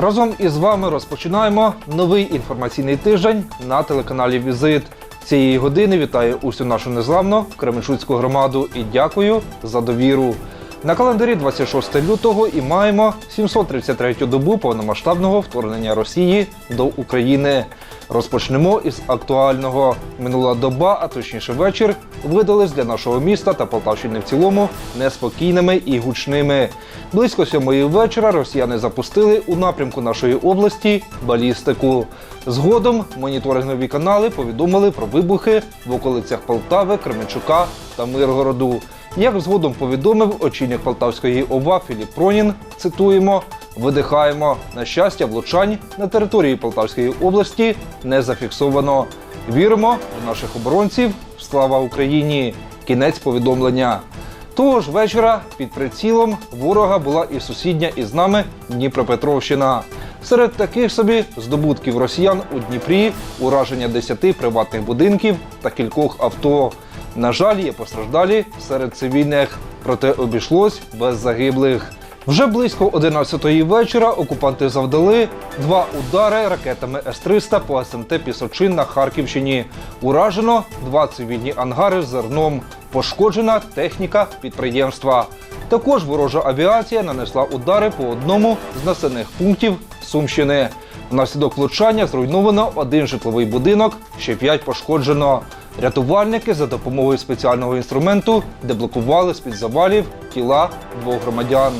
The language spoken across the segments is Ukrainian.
Разом із вами розпочинаємо новий інформаційний тиждень на телеканалі Візит. Цієї години вітаю усю нашу незламну Кременчуцьку громаду і дякую за довіру. На календарі 26 лютого і маємо 733-ю добу повномасштабного вторгнення Росії до України. Розпочнемо із актуального. Минула доба, а точніше вечір, видались для нашого міста та Полтавщини в цілому неспокійними і гучними. Близько сьомої вечора росіяни запустили у напрямку нашої області балістику. Згодом моніторингові канали повідомили про вибухи в околицях Полтави, Кременчука та Миргороду. Як згодом повідомив очільник Полтавської ОВА Філіп Пронін, цитуємо: видихаємо. На щастя, влучань на території Полтавської області не зафіксовано. Віримо в наших оборонців. Слава Україні! Кінець повідомлення. Того ж вечора під прицілом ворога була і сусідня із нами Дніпропетровщина. Серед таких собі здобутків росіян у Дніпрі ураження 10 приватних будинків та кількох авто. На жаль, є постраждалі серед цивільних, проте обійшлось без загиблих. Вже близько 11-ї вечора окупанти завдали два удари ракетами С-300 по СМТ Пісочин на Харківщині. Уражено два цивільні ангари з зерном. Пошкоджена техніка підприємства. Також ворожа авіація нанесла удари по одному з населених пунктів Сумщини. Внаслідок влучання зруйновано один житловий будинок, ще п'ять пошкоджено. Рятувальники за допомогою спеціального інструменту деблокували з-під завалів тіла двох громадян.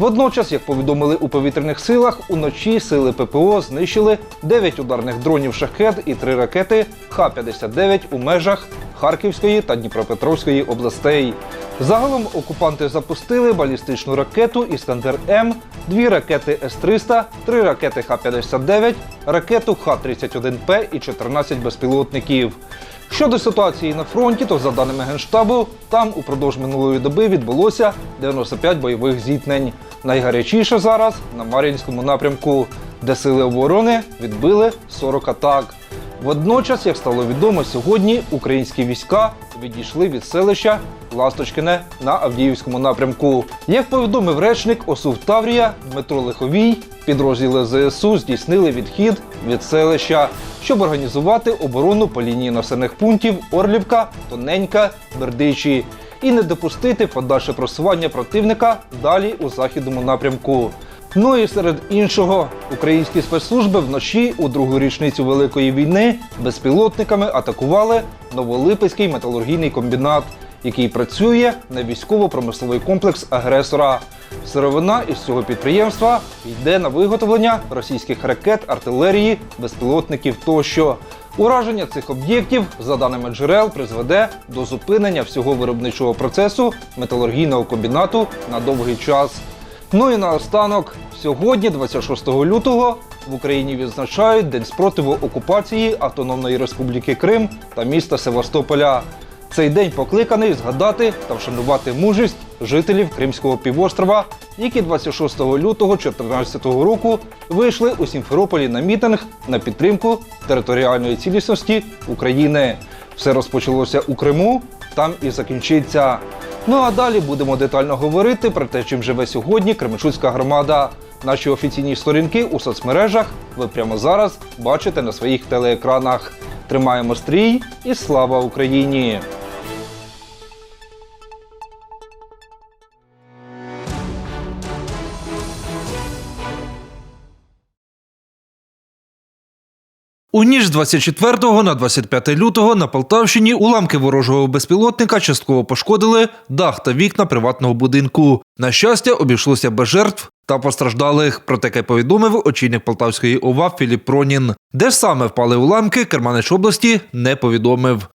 Водночас, як повідомили у повітряних силах, уночі сили ППО знищили 9 ударних дронів шахет і 3 ракети Х-59 у межах Харківської та Дніпропетровської областей. Загалом окупанти запустили балістичну ракету Іскандер М, дві ракети С-300, три ракети Х-59, ракету Х-31П і 14 безпілотників. Щодо ситуації на фронті, то за даними Генштабу, там упродовж минулої доби відбулося 95 бойових зіткнень. Найгарячіше зараз на Мар'їнському напрямку, де сили оборони відбили 40 атак. Водночас, як стало відомо, сьогодні українські війська відійшли від селища Ласточкине на Авдіївському напрямку. Як повідомив речник ОСУВ Таврія Дмитро Лиховій, підрозділи ЗСУ здійснили відхід від селища, щоб організувати оборону по лінії населених пунктів Орлівка, Тоненька, Бердичі і не допустити подальше просування противника далі у західному напрямку. Ну і серед іншого, українські спецслужби вночі у другу річницю Великої війни безпілотниками атакували Новолипецький металургійний комбінат, який працює на військово-промисловий комплекс агресора. Сировина із цього підприємства йде на виготовлення російських ракет, артилерії, безпілотників тощо. Ураження цих об'єктів, за даними джерел, призведе до зупинення всього виробничого процесу металургійного комбінату на довгий час. Ну і наостанок, сьогодні, 26 лютого, в Україні відзначають День спротиву окупації Автономної Республіки Крим та міста Севастополя. Цей день покликаний згадати та вшанувати мужість жителів Кримського півострова, які 26 лютого 2014 року вийшли у Сімферополі на мітинг на підтримку територіальної цілісності України. Все розпочалося у Криму, там і закінчиться. Ну а далі будемо детально говорити про те, чим живе сьогодні Кременчуцька громада. Наші офіційні сторінки у соцмережах ви прямо зараз бачите на своїх телеекранах. Тримаємо стрій і слава Україні! У ніч з 24 на 25 лютого на Полтавщині уламки ворожого безпілотника частково пошкодили дах та вікна приватного будинку. На щастя, обійшлося без жертв та постраждалих. Про таке повідомив очільник Полтавської ОВА Філіп Пронін. Де саме впали уламки, Керманич області не повідомив.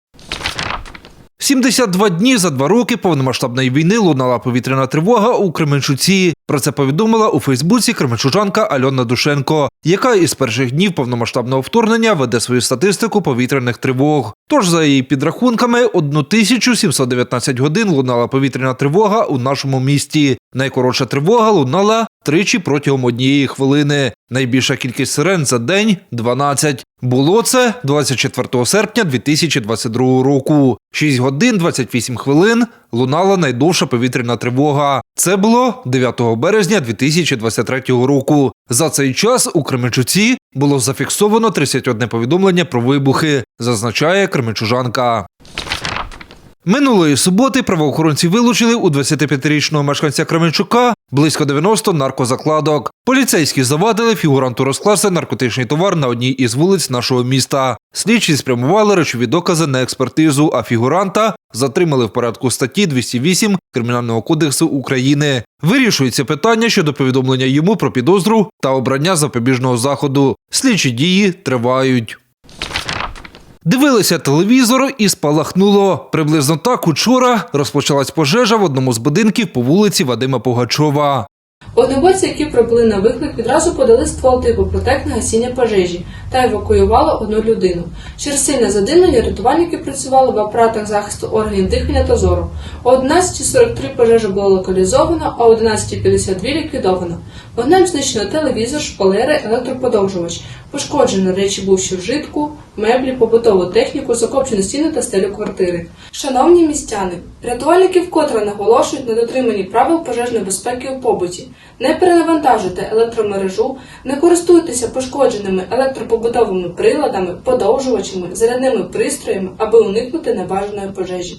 72 дні за два роки повномасштабної війни лунала повітряна тривога у Кременчуці. Про це повідомила у Фейсбуці кременчужанка Альона Душенко, яка із перших днів повномасштабного вторгнення веде свою статистику повітряних тривог. Тож, за її підрахунками, 1719 годин лунала повітряна тривога у нашому місті. Найкоротша тривога лунала тричі протягом однієї хвилини. Найбільша кількість сирен за день 12. Було це 24 серпня 2022 року. 6 годин 28 хвилин лунала найдовша повітряна тривога. Це було 9 березня 2023 року. За цей час у Кременчуці було зафіксовано 31 повідомлення про вибухи, зазначає Кременчужанка. Минулої суботи правоохоронці вилучили у 25-річного мешканця Кременчука близько 90 наркозакладок. Поліцейські завадили фігуранту розкласти наркотичний товар на одній із вулиць нашого міста. Слідчі спрямували речові докази на експертизу, а фігуранта затримали в порядку статті 208 Кримінального кодексу України. Вирішується питання щодо повідомлення йому про підозру та обрання запобіжного заходу. Слідчі дії тривають. Дивилися телевізор і спалахнуло. Приблизно так учора розпочалась пожежа в одному з будинків по вулиці Вадима Пугачова. Вогнеборці, які прибули на виклик, відразу подали ствол типу протек на гасіння пожежі та евакуювали одну людину. Через сильне задимлення рятувальники працювали в апаратах захисту органів дихання та зору. О 11.43 пожежа була локалізована, а о 11.52 ліквідована. Вогнем знищено телевізор, шпалери, електроподовжувач. Пошкоджено речі бувші вжитку, меблі, побутову техніку, закопчені стіни та стелю квартири. Шановні містяни, рятувальники вкотре наголошують на дотриманні правил пожежної безпеки у побуті. Не перенавантажуйте електромережу, не користуйтеся пошкодженими електропобутовими приладами, подовжувачами, зарядними пристроями, аби уникнути небажаної пожежі.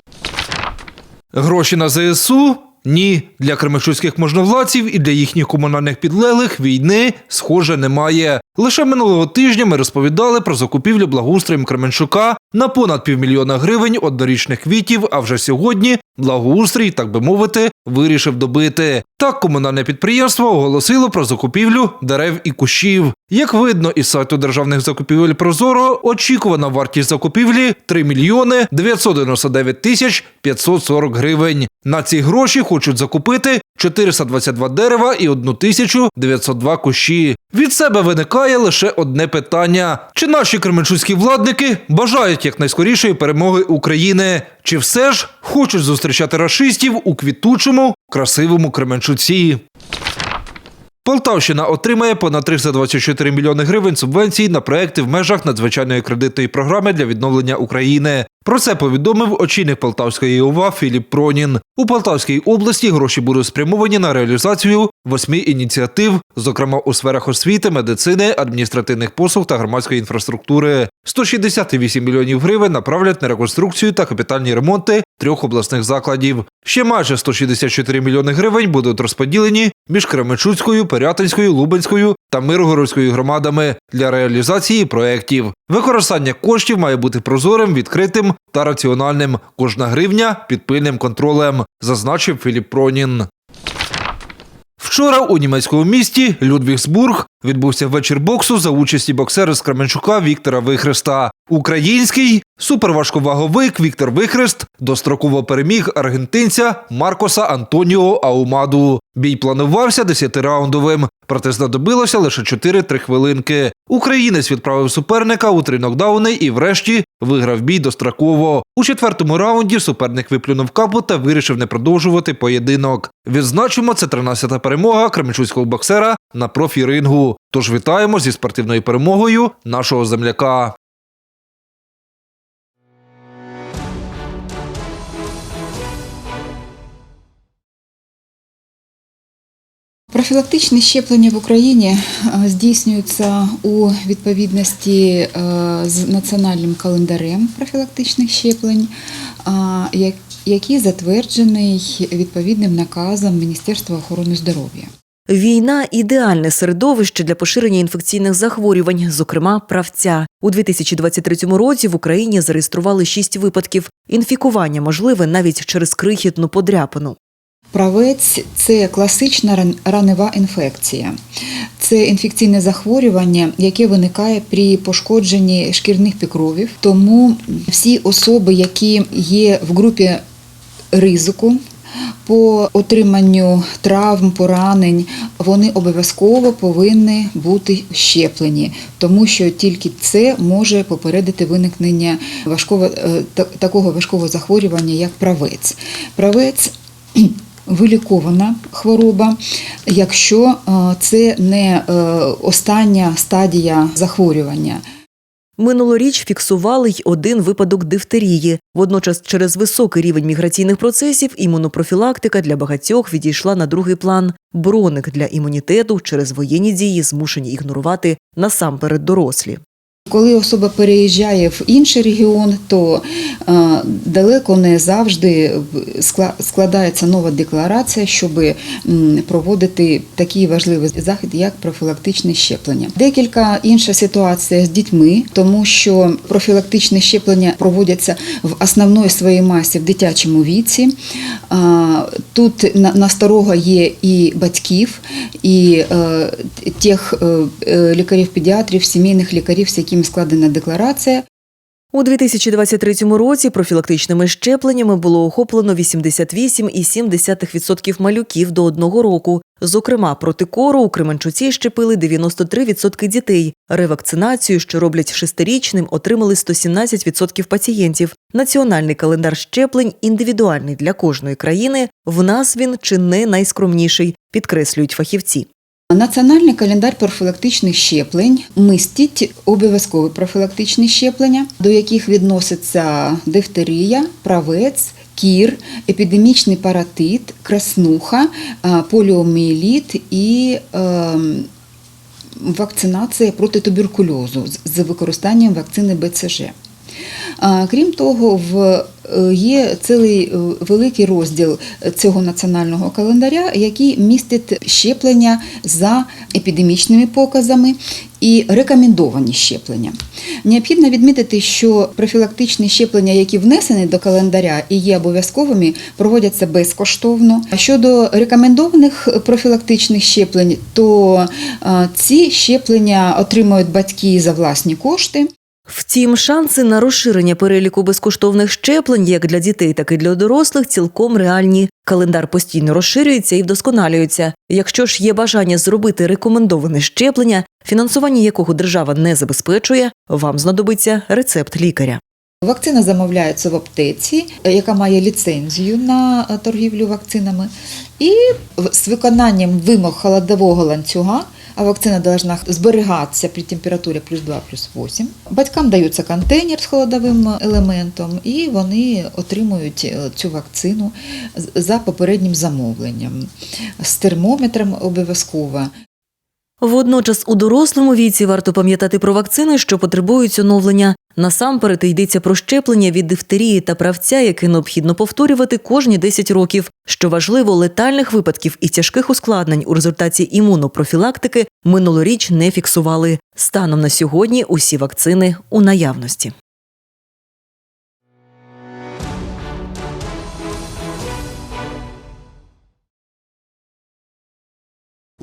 Гроші на ЗСУ? Ні. Для кременчуцьких можновладців і для їхніх комунальних підлеглих війни, схоже, немає. Лише минулого тижня ми розповідали про закупівлю благоустроєм Кременчука на понад півмільйона гривень однорічних квітів, а вже сьогодні благоустрій, так би мовити, вирішив добити. Так комунальне підприємство оголосило про закупівлю дерев і кущів. Як видно із сайту державних закупівель Прозоро, очікувана вартість закупівлі 3 мільйони 999 тисяч 540 гривень. На ці гроші хочуть закупити 422 дерева і 1902 кущі. Від себе виникає лише одне питання: чи наші кременчуцькі владники бажають якнайскорішої перемоги України, чи все ж хочуть зустрічати рашистів у квітучому, красивому Кременчуці? Полтавщина отримає понад 324 мільйони гривень субвенцій на проекти в межах надзвичайної кредитної програми для відновлення України. Про це повідомив очільник Полтавської ОВА Філіп Пронін. У Полтавській області гроші будуть спрямовані на реалізацію восьми ініціатив, зокрема у сферах освіти, медицини, адміністративних послуг та громадської інфраструктури. 168 мільйонів гривень направлять на реконструкцію та капітальні ремонти трьох обласних закладів. Ще майже 164 мільйони гривень будуть розподілені між Кременчуцькою, Пирятинською, Лубенською та Миргородською громадами для реалізації проєктів. Використання коштів має бути прозорим, відкритим та раціональним. Кожна гривня під пильним контролем, зазначив Філіп Пронін. Вчора у німецькому місті Людвігсбург відбувся вечір боксу за участі боксера з Кременчука Віктора Вихреста. Український суперважковаговик Віктор Вихрест достроково переміг аргентинця Маркоса Антоніо Аумаду. Бій планувався 10-раундовим, проте знадобилося лише 4-3 хвилинки. Українець відправив суперника у три нокдауни і врешті виграв бій достроково. У четвертому раунді суперник виплюнув капу та вирішив не продовжувати поєдинок. Відзначимо, це 13-та перемога кременчуцького боксера на профі-рингу. Тож вітаємо зі спортивною перемогою нашого земляка. Профілактичне щеплення в Україні е, здійснюється у відповідності е, з національним календарем профілактичних щеплень, е, який затверджений відповідним наказом Міністерства охорони здоров'я. Війна ідеальне середовище для поширення інфекційних захворювань, зокрема правця. У 2023 році в Україні зареєстрували шість випадків. Інфікування можливе навіть через крихітну подряпину. Правець це класична ран- ранева інфекція. Це інфекційне захворювання, яке виникає при пошкодженні шкірних пікровів. Тому всі особи, які є в групі ризику по отриманню травм, поранень, вони обов'язково повинні бути щеплені, тому що тільки це може попередити виникнення важкого, е, такого важкого захворювання, як правець. Правець вилікована хвороба, якщо е, це не е, остання стадія захворювання. Минулоріч фіксували й один випадок дифтерії. Водночас, через високий рівень міграційних процесів, імунопрофілактика для багатьох відійшла на другий план. Броник для імунітету через воєнні дії змушені ігнорувати насамперед дорослі. Коли особа переїжджає в інший регіон, то е, далеко не завжди складається нова декларація, щоб проводити такий важливий захід, як профілактичне щеплення. Декілька інша ситуація з дітьми, тому що профілактичне щеплення проводяться в основної своїй масі в дитячому віці. Тут на- насторога є і батьків, і е, тих е, е, лікарів-педіатрів, сімейних лікарів, з якими складена декларація. У 2023 році профілактичними щепленнями було охоплено 88,7% малюків до одного року. Зокрема, проти кору у Кременчуці щепили 93% дітей. Ревакцинацію, що роблять шестирічним, отримали 117% пацієнтів. Національний календар щеплень індивідуальний для кожної країни. В нас він чи не найскромніший, підкреслюють фахівці. Національний календар профілактичних щеплень містить обов'язкові профілактичні щеплення, до яких відносяться дифтерія, правець, кір, епідемічний паратит, краснуха, а, поліомієліт і ем, вакцинація проти туберкульозу з використанням вакцини БЦЖ. Крім того, в е, є цілий е, великий розділ цього національного календаря, який містить щеплення за епідемічними показами і рекомендовані щеплення. Необхідно відмітити, що профілактичні щеплення, які внесені до календаря і є обов'язковими, проводяться безкоштовно. А щодо рекомендованих профілактичних щеплень, то е, ці щеплення отримують батьки за власні кошти. Втім, шанси на розширення переліку безкоштовних щеплень як для дітей, так і для дорослих цілком реальні. Календар постійно розширюється і вдосконалюється. Якщо ж є бажання зробити рекомендоване щеплення, фінансування якого держава не забезпечує, вам знадобиться рецепт лікаря. Вакцина замовляється в аптеці, яка має ліцензію на е, торгівлю вакцинами, і з виконанням вимог холодового ланцюга. А вакцина должна зберігатися при температурі плюс 2, плюс 8. Батькам дається контейнер з холодовим елементом, і вони отримують е, цю вакцину за попереднім замовленням. З термометром обов'язково. Водночас у дорослому віці варто пам'ятати про вакцини, що потребують оновлення. Насамперед йдеться про щеплення від дифтерії та правця, яке необхідно повторювати кожні 10 років. Що важливо, летальних випадків і тяжких ускладнень у результаті імунопрофілактики минулоріч не фіксували. Станом на сьогодні усі вакцини у наявності.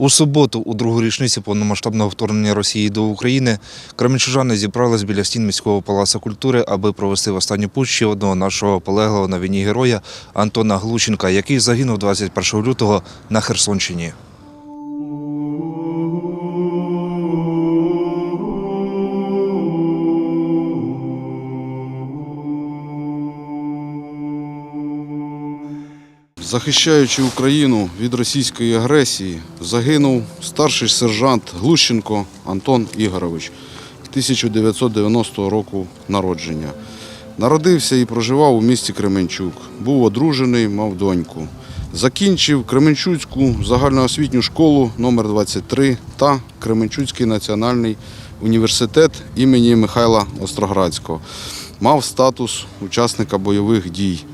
У суботу, у другу річницю повномасштабного вторгнення Росії до України, кременчужани зібрались біля стін міського палацу культури, аби провести в останню путь ще одного нашого полеглого на війні героя Антона Глученка, який загинув 21 лютого на Херсонщині. Захищаючи Україну від російської агресії, загинув старший сержант Глущенко Антон Ігорович 1990 року народження. Народився і проживав у місті Кременчук. Був одружений, мав доньку. Закінчив Кременчуцьку загальноосвітню школу номер 23 та Кременчуцький національний університет імені Михайла Остроградського. Мав статус учасника бойових дій.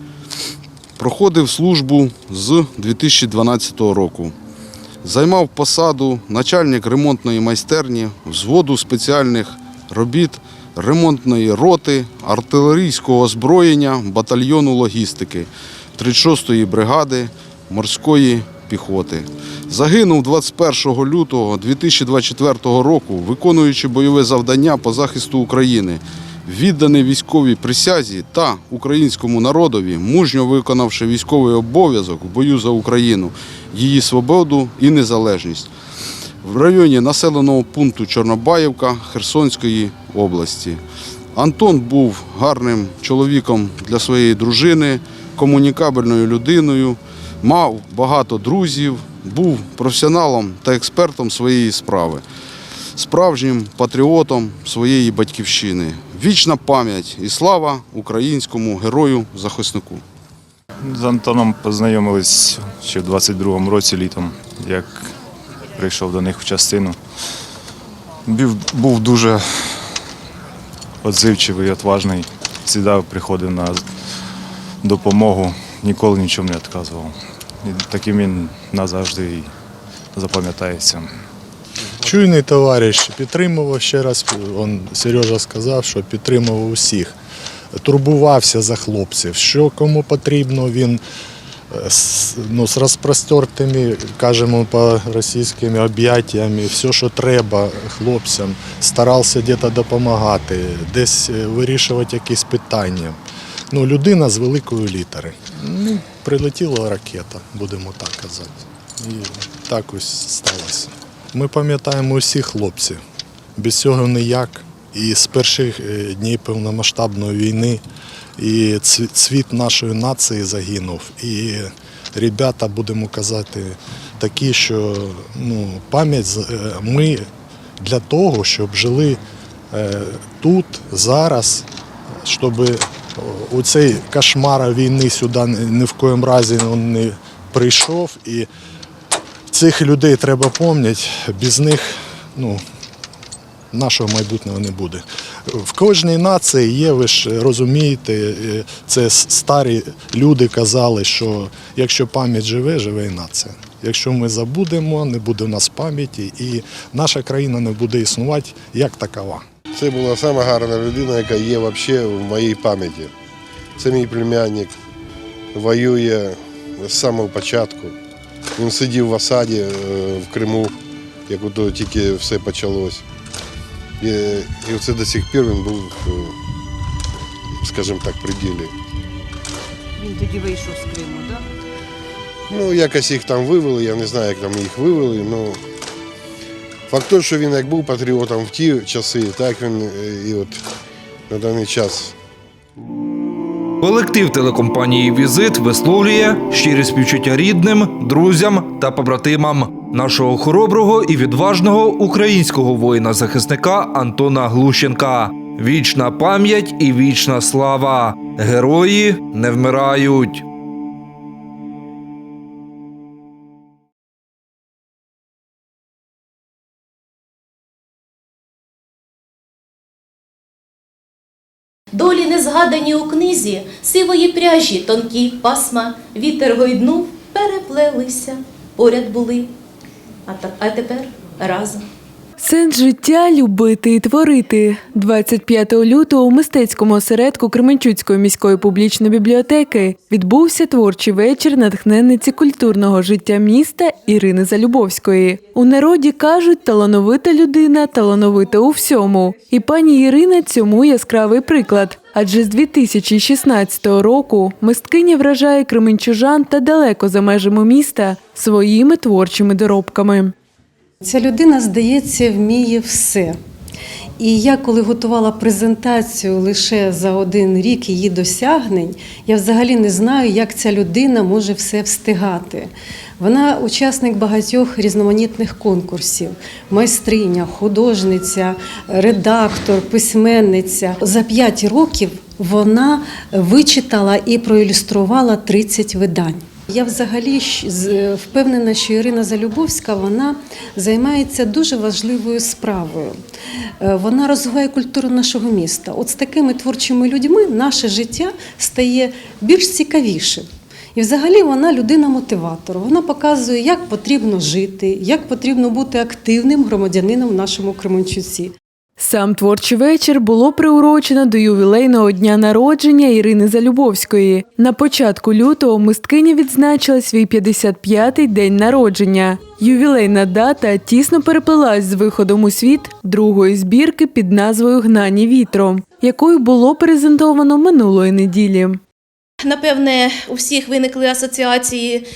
Проходив службу з 2012 року. Займав посаду начальник ремонтної майстерні, взводу спеціальних робіт, ремонтної роти, артилерійського озброєння, батальйону логістики 36-ї бригади морської піхоти. Загинув 21 лютого 2024 року, виконуючи бойове завдання по захисту України відданий військовій присязі та українському народові, мужньо виконавши військовий обов'язок в бою за Україну, її свободу і незалежність в районі населеного пункту Чорнобаївка Херсонської області. Антон був гарним чоловіком для своєї дружини, комунікабельною людиною, мав багато друзів, був професіоналом та експертом своєї справи. Справжнім патріотом своєї батьківщини. Вічна пам'ять і слава українському герою-захиснику. З Антоном познайомились ще в 22-му році літом, як прийшов до них в частину. Був, був дуже відзивчивий, відважний. Завжди приходив на допомогу, ніколи нічому не відказував. І таким він назавжди запам'ятається. Чуйний товариш підтримував ще раз. Он Сережа сказав, що підтримував усіх. Турбувався за хлопців. Що кому потрібно, він е, ну, з розпростертими, кажемо по російськими об'яттями, все, що треба хлопцям, старався десь допомагати, десь е, вирішувати якісь питання. Ну, людина з великої літери. Ну, прилетіла ракета, будемо так казати. І так ось сталося. Ми пам'ятаємо усіх хлопців. Без цього ніяк. І з перших е, днів повномасштабної війни і цвіт нашої нації загинув. І ребята, будемо казати, такі, що ну, пам'ять е, ми для того, щоб жили е, тут, зараз, щоб у цей кошмар війни сюди ні- в коєму разі не прийшов. І цих людей треба пам'ятати, без них ну, нашого майбутнього не буде. В кожній нації є, ви ж розумієте, е, це старі люди казали, що якщо пам'ять живе, живе і нація. Якщо ми забудемо, не буде в нас пам'яті, і наша країна не буде існувати як такова. Це була сама гарна людина, яка є взагалі в моїй пам'яті. Це мій племянник, воює з самого початку. Він сидів в осаді е, в Криму, як ото тільки все почалось. І, і оце до сих пір він був, е, скажімо так, при ділі. Він тоді вийшов з Криму, так? Ну, якось їх там вивели, я не знаю, як там їх вивели. Ну, факт той, що він як був патріотом в ті часи, так він е, і от на даний час Колектив телекомпанії Візит висловлює щирі співчуття рідним, друзям та побратимам нашого хороброго і відважного українського воїна-захисника Антона Глущенка. Вічна пам'ять і вічна слава. Герої не вмирають. Долі не згадані у книзі, сивої пряжі, тонкі пасма, вітер гойднув, переплелися, поряд були, а, та- а тепер разом. Сенс життя любити і творити. 25 лютого у мистецькому осередку Кременчуцької міської публічної бібліотеки відбувся творчий вечір натхненниці культурного життя міста Ірини Залюбовської. У народі кажуть, талановита людина, талановита у всьому. І пані Ірина цьому яскравий приклад. Адже з 2016 року мисткиня вражає кременчужан та далеко за межами міста своїми творчими доробками. Ця людина, здається, вміє все. І я, коли готувала презентацію лише за один рік її досягнень, я взагалі не знаю, як ця людина може все встигати. Вона учасник багатьох різноманітних конкурсів: майстриня, художниця, редактор, письменниця. За п'ять років вона вичитала і проілюструвала 30 видань. Я взагалі з- впевнена, що Ірина Залюбовська вона займається дуже важливою справою. Е, Вона розвиває культуру нашого міста. От з такими творчими людьми наше життя стає більш цікавішим. І взагалі вона людина-мотиватор. Вона показує, як потрібно жити, як потрібно бути активним громадянином в нашому Кременчуці. Сам творчий вечір було приурочено до ювілейного дня народження Ірини Залюбовської. На початку лютого мисткиня відзначила свій 55-й день народження. Ювілейна дата тісно переплелась з виходом у світ другої збірки під назвою Гнані вітром, якою було презентовано минулої неділі. Напевне, у всіх виникли асоціації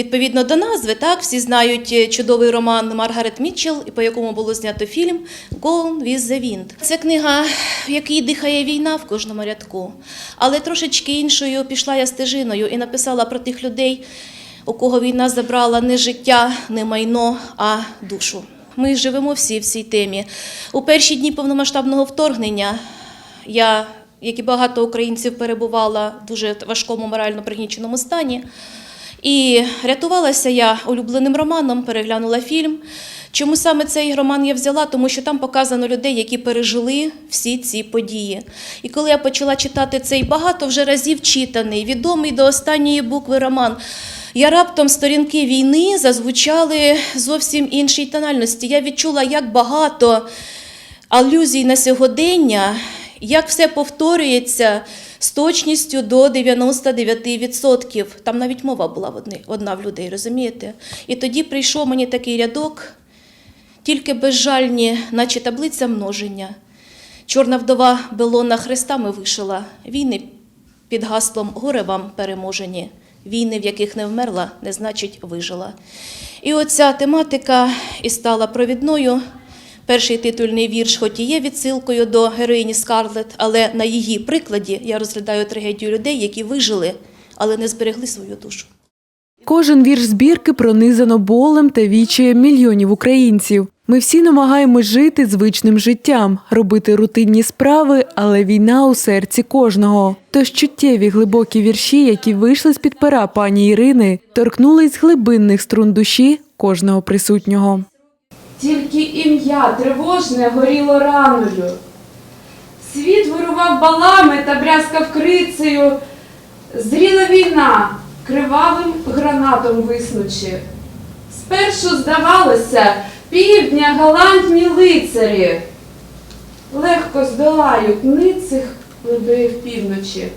відповідно до назви. Так, всі знають е, чудовий роман Маргарет Мітчелл, по якому було знято фільм Gone with the Wind. Це книга, в якій дихає війна в кожному рядку, але трошечки іншою пішла я стежиною і написала про тих людей, у кого війна забрала не життя, не майно, а душу. Ми живемо всі в цій темі. У перші дні повномасштабного вторгнення я, як і багато українців, перебувала в дуже важкому морально пригніченому стані. І рятувалася я улюбленим романом, переглянула фільм. Чому саме цей роман я взяла? Тому що там показано людей, які пережили всі ці події. І коли я почала читати цей багато вже разів читаний, відомий до останньої букви роман, я раптом сторінки війни зазвучали зовсім іншій тональності. Я відчула, як багато алюзій на сьогодення, як все повторюється з точністю до 99%. Там навіть мова була одна в людей, розумієте? І тоді прийшов мені такий рядок, тільки безжальні, наче таблиця множення. Чорна вдова Белона хрестами вишила. Війни під гаслом горе вам переможені. Війни, в яких не вмерла, не значить вижила. І оця тематика і стала провідною. Перший титульний вірш, хоч і є відсилкою до героїні Скарлет, але на її прикладі я розглядаю трагедію людей, які вижили, але не зберегли свою душу. Кожен вірш збірки пронизано болем та вічаєм мільйонів українців. Ми всі намагаємось жити звичним життям, робити рутинні справи, але війна у серці кожного. Тож чуттєві глибокі вірші, які вийшли з під пера пані Ірини, торкнулись глибинних струн душі кожного присутнього. Тільки ім'я тривожне горіло раною. Світ вирував балами та брязкав крицею. Зріла війна, кривавим гранатом виснучи. Спершу здавалося, півдня галантні лицарі. Легко здолають ницих плебеїв півночі.